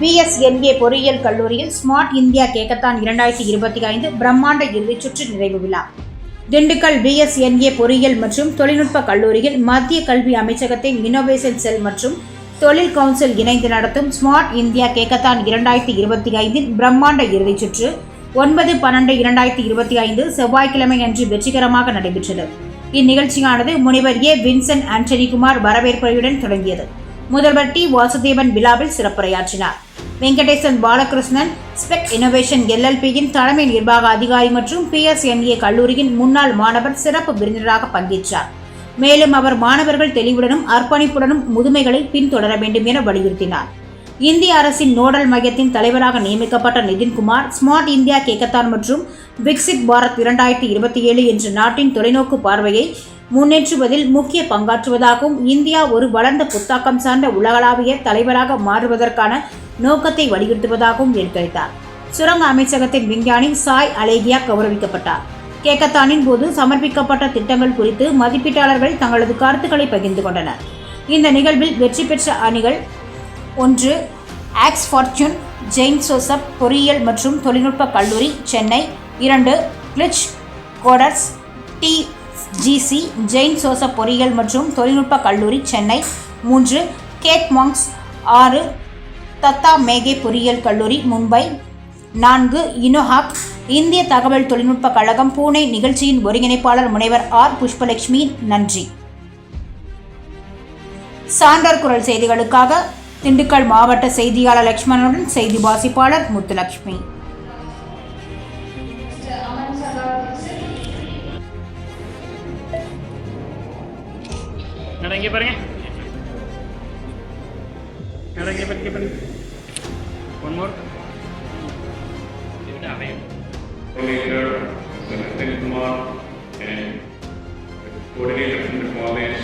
PSNA பொறியியல் கல்லூரியில் smart India கேக்கத்தான் இரண்டாயிரத்தி இருபத்தி ஐந்து பிரம்மாண்ட இறுதிச் சுற்று நிறைவு விழா. திண்டுக்கல் பிஎஸ்என்ஏ பொறியியல் மற்றும் தொழில்நுட்ப கல்லூரியில் மத்திய கல்வி அமைச்சகத்தின் இன்னோவேஷன் செல் மற்றும் தொழில் கவுன்சில் இணைந்து நடத்தும் ஸ்மார்ட் இந்தியா கேக்கத்தான் இரண்டாயிரத்தி இருபத்தி ஐந்தின் பிரம்மாண்ட இறுதிச் சுற்று ஒன்பது பன்னெண்டு இரண்டாயிரத்தி இருபத்தி ஐந்து செவ்வாய்க்கிழமை அன்று வெற்றிகரமாக நடைபெற்றது. இந்நிகழ்ச்சியானது முனிவர் ஏ வின்சென்ட் ஆண்டனிகுமார் வரவேற்புரையுடன் தொடங்கியது. முதல்வர் டி வாசுதேவன் விழாவில் சிறப்புரையாற்றினார். வெங்கடேசன் பாலகிருஷ்ணன் ஸ்பெக் இனோவேஷன் எல்எல்பியின் தலைமை நிர்வாக அதிகாரி மற்றும் பிஎஸ்என்ஏ கல்லூரியின் முன்னாள் மாணவர் சிறப்பு விருந்தினராக பங்கேற்றார். மேலும் அவர் மாணவர்கள் தெளிவுடனும் அர்ப்பணிப்புடனும் முதுமைகளை பின்தொடர வேண்டும் என வலியுறுத்தினார். இந்திய அரசின் நோடல் மையத்தின் தலைவராக நியமிக்கப்பட்ட நிதின்குமார் ஸ்மார்ட் இந்தியா கேக்கத்தான் மற்றும் விக்சித் பாரத் இரண்டாயிரத்தி இருபத்தி ஏழு என்ற நாட்டின் தொலைநோக்கு பார்வையை முன்னேற்றுவதில் முக்கிய பங்காற்றுவதாகவும் இந்தியா ஒரு வளர்ந்த புத்தாக்கம் சார்ந்த உலகளாவிய தலைவராக மாறுவதற்கான நோக்கத்தை வலியுறுத்துவதாகவும் எடுத்துரைத்தார். சுரங்க அமைச்சகத்தின் விஞ்ஞானி சாய் அலேகியா கௌரவிக்கப்பட்டார். கேக்கத்தானின் போது சமர்ப்பிக்கப்பட்ட திட்டங்கள் குறித்து மதிப்பீட்டாளர்கள் தங்களது கருத்துக்களை பகிர்ந்து கொண்டனர். இந்த நிகழ்வில் வெற்றி பெற்ற அணிகள் ஒன்று ஆக்ஸ் ஃபார்ச்சூன் ஜெயின் சோசப் பொறியியல் மற்றும் தொழில்நுட்ப கல்லூரி சென்னை. இரண்டு கிளிச் coders D G C Jain Joseph பொறியியல் மற்றும் தொழில்நுட்ப கல்லூரி சென்னை. மூன்று கேட் மாங்ஸ் ஆறு தத்தா மேகே பொறியியல் கல்லூரி மும்பை. நான்கு இனோஹாக் இந்திய தகவல் தொழில்நுட்ப கழகம் பூனே நிகழ்ச்சியின் ஒருங்கிணைப்பாளர் முனைவர் ஆர். புஷ்பலட்சுமி நன்றி. சான்றர் குரல் செய்திகளுக்காக திண்டுக்கல் மாவட்ட செய்தியாளர் லட்சுமணனுடன் செய்தி வாசிப்பாளர் முத்துலட்சுமி. மேடம் இங்கே பாருங்க மேடம் இங்கே பாருங்க இங்கே பாருங்க one more coordinator, Mr. Kumar, and the coordinator from the college,